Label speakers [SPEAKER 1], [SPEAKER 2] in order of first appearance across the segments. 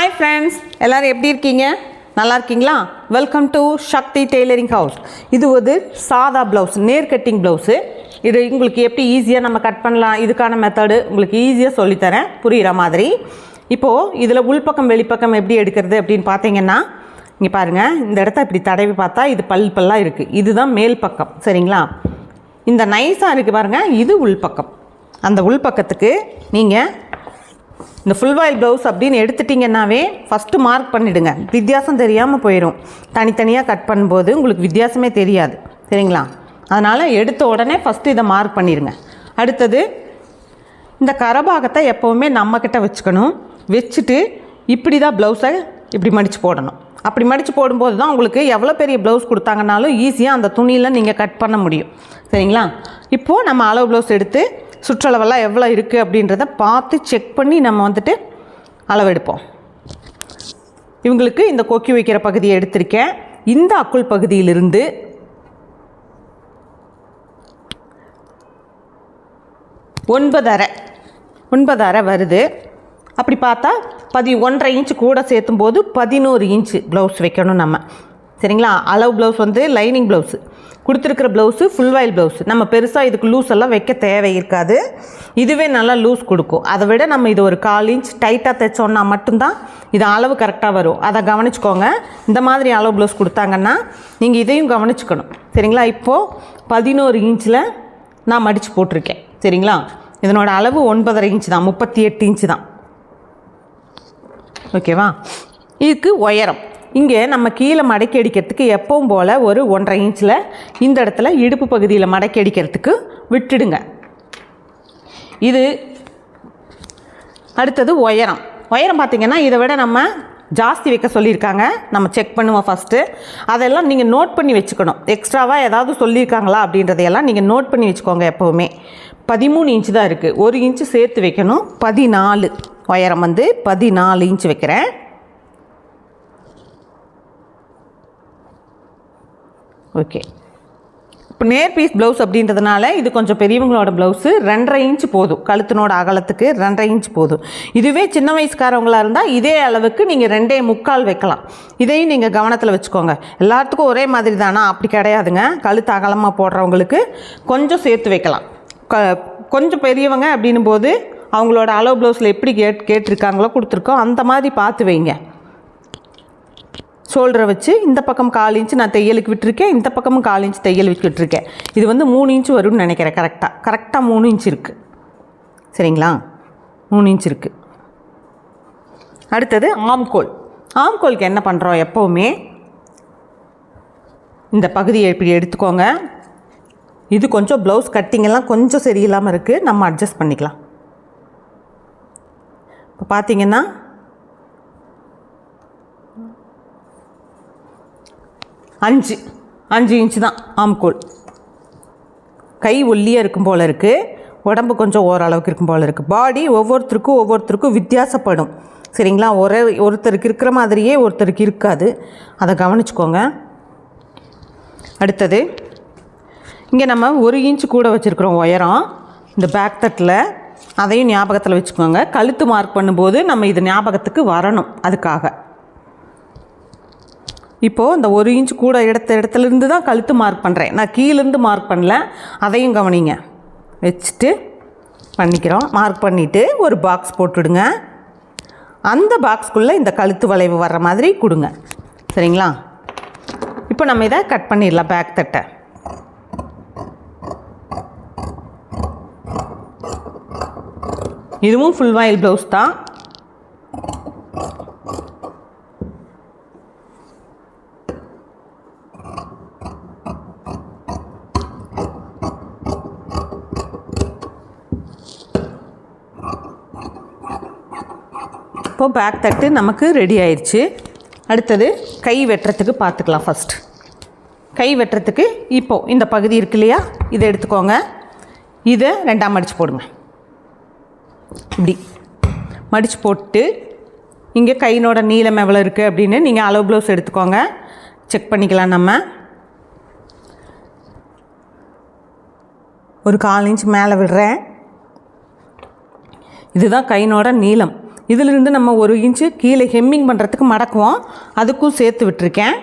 [SPEAKER 1] Hi friends எல்லோரும் எப்படி இருக்கீங்க நல்லா இருக்கீங்களா welcome to Sakthi tailoring house இது ஒரு சாதா ப்ளவுஸ் நேர் கட்டிங் ப்ளவுஸு இது உங்களுக்கு எப்படி ஈஸியாக நம்ம கட் பண்ணலாம் இதுக்கான மெத்தடு உங்களுக்கு ஈஸியாக சொல்லித்தரேன் புரிகிற மாதிரி இப்போது இதில் உள்பக்கம் வெளிப்பக்கம் எப்படி எடுக்கிறது அப்படின்னு பார்த்தீங்கன்னா இங்கே பாருங்கள் இந்த இடத்த இப்படி தடவி பார்த்தா இது பல் பல்லாக இருக்குது இதுதான் மேல் பக்கம் சரிங்களா இந்த நைஸாக இருக்குது பாருங்கள் இது உள்பக்கம் அந்த உள்பக்கத்துக்கு நீங்கள் இந்த ஃபுல் வாயில் ப்ளவுஸ் அப்படின்னு எடுத்துட்டிங்கன்னாவே ஃபஸ்ட்டு மார்க் பண்ணிவிடுங்க வித்தியாசம் தெரியாமல் போயிடும் தனித்தனியாக கட் பண்ணும்போது உங்களுக்கு வித்தியாசமே தெரியாது சரிங்களா அதனால் எடுத்த உடனே ஃபஸ்ட்டு இதை மார்க் பண்ணிடுங்க அடுத்தது இந்த கரபாகத்தை எப்போவுமே நம்மக்கிட்ட வச்சுக்கணும் வச்சுட்டு இப்படி தான் ப்ளவுஸை இப்படி மடித்து போடணும் அப்படி மடித்து போடும்போது தான் உங்களுக்கு எவ்வளோ பெரிய ப்ளவுஸ் கொடுத்தாங்கனாலும் ஈஸியாக அந்த துணியில் நீங்கள் கட் பண்ண முடியும் சரிங்களா இப்போது நம்ம அளவு ப்ளவுஸ் எடுத்து சுற்றளவெல்லாம் எவ்வளோ இருக்குது அப்படின்றத பார்த்து செக் பண்ணி நம்ம வந்துட்டு அளவெடுப்போம் இவங்களுக்கு இந்த கொக்கி வைக்கிற பகுதியை எடுத்திருக்கேன் இந்த அக்குள் பகுதியிலிருந்து ஒன்பதரை ஒன்பதரை வருது அப்படி பார்த்தா பதி ஒன்றரை இன்ச்சு கூட சேர்த்தும் போது பதினோரு இன்ச்சு ப்ளவுஸ் வைக்கணும் நம்ம சரிங்களா அளவு ப்ளவுஸ் வந்து லைனிங் ப்ளவுஸு கொடுத்துருக்குற ப்ளவுஸு ஃபுல் வாயில் ப்ளவுஸ் நம்ம பெருசாக இதுக்கு லூஸ் எல்லாம் வைக்க தேவை இருக்காது இதுவே நல்லா லூஸ் கொடுக்கும் அதை விட நம்ம இது ஒரு கால் இன்ச் டைட்டாக தைச்சோன்னா மட்டும்தான் இது அளவு கரெக்டாக வரும் அதை கவனிச்சுக்கோங்க இந்த மாதிரி அளவு ப்ளவுஸ் கொடுத்தாங்கன்னா நீங்கள் இதையும் கவனிச்சுக்கணும் சரிங்களா இப்போது பதினோரு இன்ச்சில் நான் மடித்து போட்டிருக்கேன் சரிங்களா இதனோட அளவு ஒன்பதரை இன்ச்சு தான் முப்பத்தி எட்டு இன்ச்சு தான் ஓகேவா இதுக்கு உயரம் இங்கே நம்ம கீழே மடக்கி அடிக்கிறதுக்கு எப்பவும் போல் ஒரு ஒன்றரை இன்ச்சில் இந்த இடத்துல இடுப்பு பகுதியில் மடக்கி அடிக்கிறதுக்கு விட்டுடுங்க இது அடுத்தது உயரம் உயரம் பார்த்திங்கன்னா இதை விட நம்ம ஜாஸ்தி வைக்க சொல்லியிருக்காங்க நம்ம செக் பண்ணுவோம் ஃபஸ்ட்டு அதெல்லாம் நீங்கள் நோட் பண்ணி வச்சுக்கணும் எக்ஸ்ட்ராவாக ஏதாவது சொல்லியிருக்காங்களா அப்படின்றதையெல்லாம் நீங்கள் நோட் பண்ணி வச்சுக்கோங்க எப்போவுமே பதிமூணு இன்ச்சு தான் இருக்குது ஒரு இன்ச்சு சேர்த்து வைக்கணும் பதினாலு உயரம் வந்து பதினாலு இன்ச்சு வைக்கிறேன் ஓகே இப்போ நேர் பீஸ் ப்ளவுஸ் அப்படின்றதுனால இது கொஞ்சம் பெரியவங்களோட ப்ளவுஸு ரெண்டரை இன்ச் போதும் கழுத்தினோட அகலத்துக்கு ரெண்டரை இன்ச் போதும் இதுவே சின்ன வயசுக்காரவங்களாக இருந்தால் இதே அளவுக்கு நீங்கள் ரெண்டே முக்கால் வைக்கலாம் இதையும் நீங்கள் கவனத்தில் வச்சுக்கோங்க எல்லாத்துக்கும் ஒரே மாதிரி தானா அப்படி கிடையாதுங்க கழுத்து அகலமாக போடுறவங்களுக்கு கொஞ்சம் சேர்த்து வைக்கலாம் க கொஞ்சம் பெரியவங்க அப்படின்னும் போது அவங்களோட அளவு ப்ளவுஸில் எப்படி கேட் கேட்டிருக்காங்களோ கொடுத்துருக்கோம் அந்த மாதிரி பார்த்து வைங்க ஷோல்டரை வச்சு இந்த பக்கம் கால் இன்ச்சு நான் தையலுக்கு விட்டுருக்கேன் இந்த பக்கமும் கால் இன்ச்சு தையல் விட்டுருக்கேன் இது வந்து மூணு இன்ச்சு வரும்னு நினைக்கிறேன் கரெக்டாக கரெக்டாக மூணு இன்ச்சு இருக்குது சரிங்களா மூணு இன்ச் இருக்குது அடுத்தது ஆம்கோல் ஆம்கோலுக்கு என்ன பண்ணுறோம் எப்போவுமே இந்த பகுதியை இப்படி எடுத்துக்கோங்க இது கொஞ்சம் ப்ளவுஸ் கட்டிங்கெல்லாம் கொஞ்சம் சரியில்லாமல் இருக்குது நம்ம அட்ஜஸ்ட் பண்ணிக்கலாம் இப்போ பார்த்தீங்கன்னா அஞ்சு அஞ்சு இன்ச்சு தான் ஆம்கோல் கை ஒல்லியாக இருக்கும் போல் இருக்குது உடம்பு கொஞ்சம் ஓரளவுக்கு இருக்கும் போல் இருக்குது பாடி ஒவ்வொருத்தருக்கும் ஒவ்வொருத்தருக்கும் வித்தியாசப்படும் சரிங்களா ஒரே ஒருத்தருக்கு இருக்கிற மாதிரியே ஒருத்தருக்கு இருக்காது அதை கவனிச்சுக்கோங்க அடுத்தது இங்கே நம்ம ஒரு இன்ச்சு கூட வச்சுருக்குறோம் உயரம் இந்த பேக் தட்டில் அதையும் ஞாபகத்தில் வச்சுக்கோங்க கழுத்து மார்க் பண்ணும்போது நம்ம இது ஞாபகத்துக்கு வரணும் அதுக்காக இப்போது இந்த ஒரு இன்ச் கூட இடத்த இடத்துலேருந்து தான் கழுத்து மார்க் பண்ணுறேன் நான் கீழேருந்து மார்க் பண்ணல அதையும் கவனிங்க வச்சுட்டு பண்ணிக்கிறோம் மார்க் பண்ணிவிட்டு ஒரு பாக்ஸ் போட்டுடுங்க அந்த பாக்ஸ்க்குள்ளே இந்த கழுத்து வளைவு வர்ற மாதிரி கொடுங்க சரிங்களா இப்போ நம்ம இதை கட் பண்ணிடலாம் பேக் தட்டை இதுவும் ஃபுல் வாயில் ப்ளவுஸ் தான் அப்போ பேக் தட்டு நமக்கு ரெடி ஆயிடுச்சு அடுத்தது கை வெட்டுறதுக்கு பார்த்துக்கலாம் ஃபஸ்ட் கை வெட்டுறதுக்கு இப்போது இந்த பகுதி இருக்கு இல்லையா இதை எடுத்துக்கோங்க இதை ரெண்டாம் மடித்து போடுங்க இப்படி மடித்து போட்டு இங்கே கையினோட நீளம் எவ்வளோ இருக்குது அப்படின்னு நீங்கள் அளவு ப்ளவுஸ் எடுத்துக்கோங்க செக் பண்ணிக்கலாம் நம்ம ஒரு கால் இன்ச் மேலே விடுறேன் இதுதான் கையினோட நீளம் இதிலிருந்து நம்ம ஒரு இன்ச்சு கீழே ஹெம்மிங் பண்ணுறதுக்கு மடக்குவோம் அதுக்கும் சேர்த்து விட்டுருக்கேன்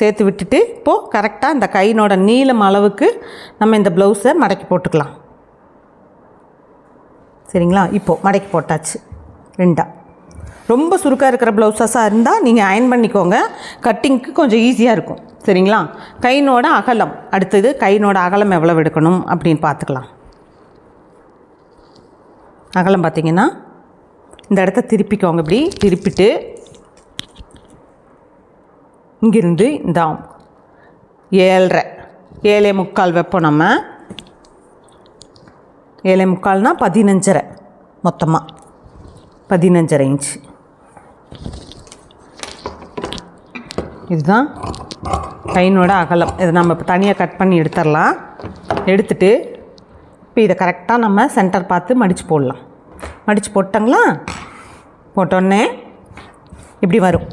[SPEAKER 1] சேர்த்து விட்டுட்டு இப்போது கரெக்டாக இந்த கையினோட நீளம் அளவுக்கு நம்ம இந்த ப்ளவுஸை மடக்கி போட்டுக்கலாம் சரிங்களா இப்போது மடக்கி போட்டாச்சு ரெண்டாக ரொம்ப சுருக்காக இருக்கிற ப்ளவுஸஸாக இருந்தால் நீங்கள் அயன் பண்ணிக்கோங்க கட்டிங்க்கு கொஞ்சம் ஈஸியாக இருக்கும் சரிங்களா கையினோட அகலம் அடுத்தது கையினோட அகலம் எவ்வளோ எடுக்கணும் அப்படின்னு பார்த்துக்கலாம் அகலம் பார்த்திங்கன்னா இந்த இடத்த திருப்பிக்கோங்க இப்படி திருப்பிட்டு இங்கிருந்து இந்த ஏழரை ஏழே முக்கால் வைப்போம் நம்ம ஏழை முக்கால்னால் பதினஞ்சரை மொத்தமாக பதினஞ்சரை இன்ச்சு இதுதான் கையினோட அகலம் இதை நம்ம இப்போ தனியாக கட் பண்ணி எடுத்துடலாம் எடுத்துட்டு இப்போ இதை கரெக்டாக நம்ம சென்டர் பார்த்து மடித்து போடலாம் மடித்து போட்டங்களா போட்டோன்னே இப்படி வரும்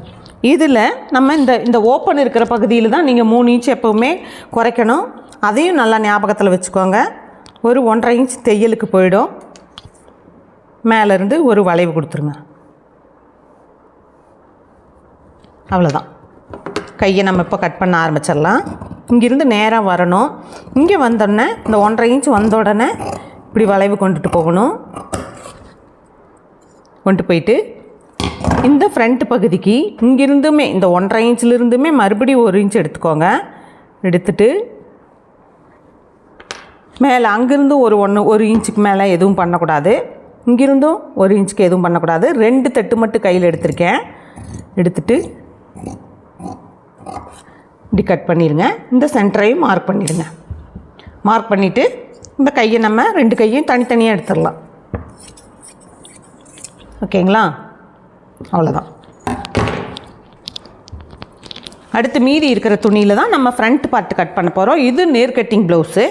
[SPEAKER 1] இதில் நம்ம இந்த இந்த ஓப்பன் இருக்கிற பகுதியில் தான் நீங்கள் மூணு இன்ச் எப்போவுமே குறைக்கணும் அதையும் நல்லா ஞாபகத்தில் வச்சுக்கோங்க ஒரு ஒன்றரை இன்ச் தையலுக்கு போயிடும் மேலேருந்து ஒரு வளைவு கொடுத்துருங்க அவ்வளோதான் கையை நம்ம இப்போ கட் பண்ண ஆரம்பிச்சிடலாம் இங்கேருந்து நேராக வரணும் இங்கே வந்தோடனே இந்த ஒன்றரை இன்ச் வந்த உடனே இப்படி வளைவு கொண்டுட்டு போகணும் கொண்டு போயிட்டு இந்த ஃப்ரண்ட் பகுதிக்கு இங்கிருந்துமே இந்த ஒன்றரை இன்ச்சிலிருந்துமே மறுபடியும் ஒரு இன்ச் எடுத்துக்கோங்க எடுத்துட்டு மேலே அங்கேருந்து ஒரு ஒன்று ஒரு இன்ச்சுக்கு மேலே எதுவும் பண்ணக்கூடாது இங்கிருந்தும் ஒரு இன்ச்சுக்கு எதுவும் பண்ணக்கூடாது ரெண்டு தட்டு மட்டும் கையில் எடுத்திருக்கேன் எடுத்துட்டு இப்படி கட் பண்ணிடுங்க இந்த சென்டரையும் மார்க் பண்ணிடுங்க மார்க் பண்ணிவிட்டு இந்த கையை நம்ம ரெண்டு கையும் தனித்தனியாக எடுத்துடலாம் ஓகேங்களா அவ்வளோதான் அடுத்து மீதி இருக்கிற துணியில் தான் நம்ம ஃப்ரண்ட் பார்ட் கட் பண்ண போகிறோம் இது நேர் கட்டிங் ப்ளவுஸு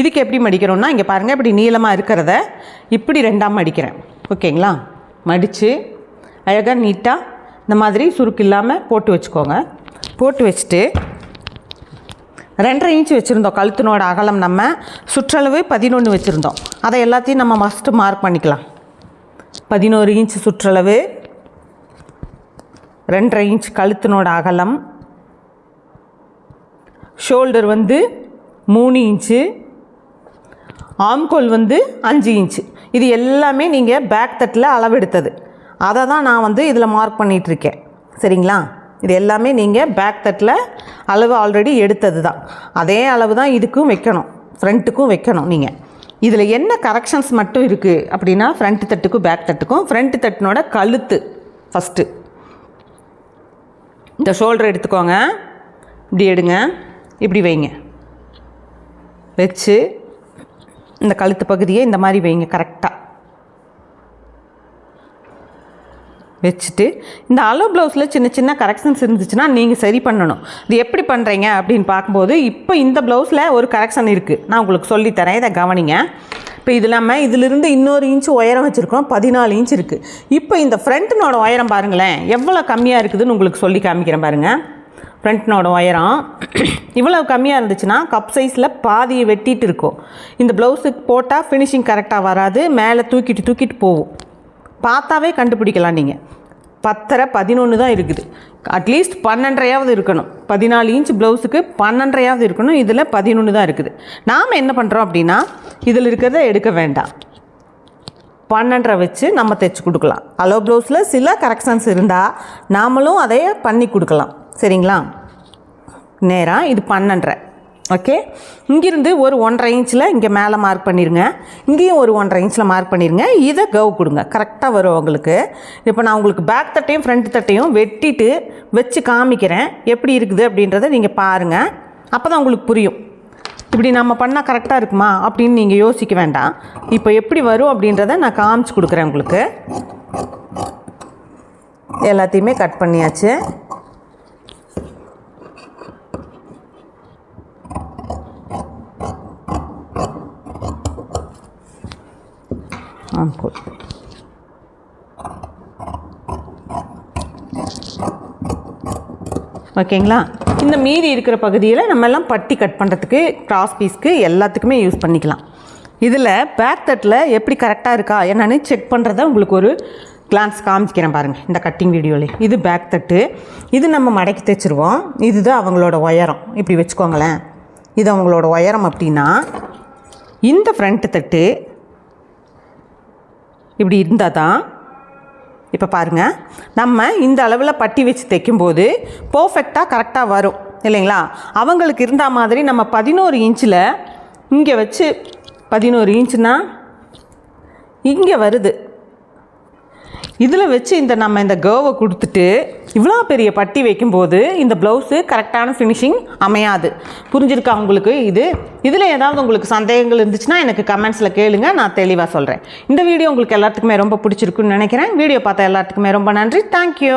[SPEAKER 1] இதுக்கு எப்படி மடிக்கிறோன்னா இங்கே பாருங்கள் இப்படி நீளமாக இருக்கிறத இப்படி ரெண்டாம் மடிக்கிறேன் ஓகேங்களா மடித்து அழகாக நீட்டாக இந்த மாதிரி சுருக்கு இல்லாமல் போட்டு வச்சுக்கோங்க போட்டு வச்சுட்டு ரெண்டரை இன்ச் வச்சுருந்தோம் கழுத்தினோட அகலம் நம்ம சுற்றளவு பதினொன்று வச்சுருந்தோம் அதை எல்லாத்தையும் நம்ம மஸ்ட்டு மார்க் பண்ணிக்கலாம் பதினோரு இன்ச் சுற்றளவு ரெண்டரை இன்ச் கழுத்தினோட அகலம் ஷோல்டர் வந்து மூணு இன்ச்சு ஆம்கோல் வந்து அஞ்சு இன்ச்சு இது எல்லாமே நீங்கள் பேக் தட்டில் அளவெடுத்தது அதை தான் நான் வந்து இதில் மார்க் பண்ணிகிட்ருக்கேன் சரிங்களா இது எல்லாமே நீங்கள் பேக் தட்டில் அளவு ஆல்ரெடி எடுத்தது தான் அதே அளவு தான் இதுக்கும் வைக்கணும் ஃப்ரண்ட்டுக்கும் வைக்கணும் நீங்கள் இதில் என்ன கரெக்ஷன்ஸ் மட்டும் இருக்குது அப்படின்னா ஃப்ரண்ட் தட்டுக்கும் பேக் தட்டுக்கும் ஃப்ரண்ட் தட்டினோட கழுத்து ஃபஸ்ட்டு இந்த ஷோல்டர் எடுத்துக்கோங்க இப்படி எடுங்க இப்படி வைங்க வச்சு இந்த கழுத்து பகுதியை இந்த மாதிரி வைங்க கரெக்டாக வச்சுட்டு இந்த அளவு ப்ளவுஸில் சின்ன சின்ன கரெக்ஷன்ஸ் இருந்துச்சுன்னா நீங்கள் சரி பண்ணணும் இது எப்படி பண்ணுறீங்க அப்படின்னு பார்க்கும்போது இப்போ இந்த ப்ளவுஸில் ஒரு கரெக்ஷன் இருக்குது நான் உங்களுக்கு சொல்லித்தரேன் இதை கவனிங்க இப்போ இது இல்லாமல் இதிலிருந்து இன்னொரு இன்ச்சு உயரம் வச்சுருக்கோம் பதினாலு இன்ச் இருக்குது இப்போ இந்த ஃப்ரண்ட்டினோட உயரம் பாருங்களேன் எவ்வளோ கம்மியாக இருக்குதுன்னு உங்களுக்கு சொல்லி காமிக்கிறேன் பாருங்கள் ஃப்ரண்ட்னோட உயரம் இவ்வளவு கம்மியாக இருந்துச்சுன்னா கப் சைஸில் பாதியை வெட்டிகிட்டு இருக்கும் இந்த ப்ளவுஸுக்கு போட்டால் ஃபினிஷிங் கரெக்டாக வராது மேலே தூக்கிட்டு தூக்கிட்டு போகும் பார்த்தாவே கண்டுபிடிக்கலாம் நீங்கள் பத்தரை பதினொன்று தான் இருக்குது அட்லீஸ்ட் பன்னெண்டரையாவது இருக்கணும் பதினாலு இன்ச் ப்ளவுஸுக்கு பன்னெண்டரையாவது இருக்கணும் இதில் பதினொன்று தான் இருக்குது நாம் என்ன பண்ணுறோம் அப்படின்னா இதில் இருக்கிறத எடுக்க வேண்டாம் பன்னெண்டரை வச்சு நம்ம தைச்சி கொடுக்கலாம் அலோ ப்ளவுஸில் சில கரெக்ஷன்ஸ் இருந்தால் நாமளும் அதையே பண்ணி கொடுக்கலாம் சரிங்களா நேராக இது பன்னெண்டரை ஓகே இங்கிருந்து ஒரு ஒன்றரை இன்ச்சில் இங்கே மேலே மார்க் பண்ணிடுங்க இங்கேயும் ஒரு ஒன்றரை இன்ச்சில் மார்க் பண்ணிடுங்க இதை கவு கொடுங்க கரெக்டாக வரும் உங்களுக்கு இப்போ நான் உங்களுக்கு பேக் தட்டையும் ஃப்ரண்ட் தட்டையும் வெட்டிட்டு வச்சு காமிக்கிறேன் எப்படி இருக்குது அப்படின்றத நீங்கள் பாருங்கள் அப்போ தான் உங்களுக்கு புரியும் இப்படி நம்ம பண்ணால் கரெக்டாக இருக்குமா அப்படின்னு நீங்கள் யோசிக்க வேண்டாம் இப்போ எப்படி வரும் அப்படின்றத நான் காமிச்சு கொடுக்குறேன் உங்களுக்கு எல்லாத்தையுமே கட் பண்ணியாச்சு unquote. ஓகேங்களா இந்த மீதி இருக்கிற பகுதியில் நம்ம எல்லாம் பட்டி கட் பண்ணுறதுக்கு கிராஸ் பீஸ்க்கு எல்லாத்துக்குமே யூஸ் பண்ணிக்கலாம் இதில் பேக் தட்டில் எப்படி கரெக்டாக இருக்கா என்னென்னு செக் பண்ணுறத உங்களுக்கு ஒரு கிளான்ஸ் காமிச்சிக்கிறேன் பாருங்கள் இந்த கட்டிங் வீடியோவில் இது பேக் தட்டு இது நம்ம மடக்கி தைச்சிருவோம் இதுதான் அவங்களோட உயரம் இப்படி வச்சுக்கோங்களேன் இது அவங்களோட உயரம் அப்படின்னா இந்த ஃப்ரண்ட்டு தட்டு இப்படி இருந்தால் தான் இப்போ பாருங்கள் நம்ம இந்த அளவில் பட்டி வச்சு தைக்கும்போது பர்ஃபெக்டாக கரெக்டாக வரும் இல்லைங்களா அவங்களுக்கு இருந்த மாதிரி நம்ம பதினோரு இன்ச்சில் இங்கே வச்சு பதினோரு இன்ச்சுன்னா இங்கே வருது இதில் வச்சு இந்த நம்ம இந்த கேர்வை கொடுத்துட்டு இவ்வளோ பெரிய பட்டி வைக்கும்போது இந்த ப்ளவுஸு கரெக்டான ஃபினிஷிங் அமையாது புரிஞ்சிருக்கா உங்களுக்கு இது இதில் ஏதாவது உங்களுக்கு சந்தேகங்கள் இருந்துச்சுன்னா எனக்கு கமெண்ட்ஸில் கேளுங்க நான் தெளிவாக சொல்கிறேன் இந்த வீடியோ உங்களுக்கு எல்லாத்துக்குமே ரொம்ப பிடிச்சிருக்குன்னு நினைக்கிறேன் வீடியோ பார்த்தா எல்லாத்துக்குமே ரொம்ப நன்றி தேங்க்யூ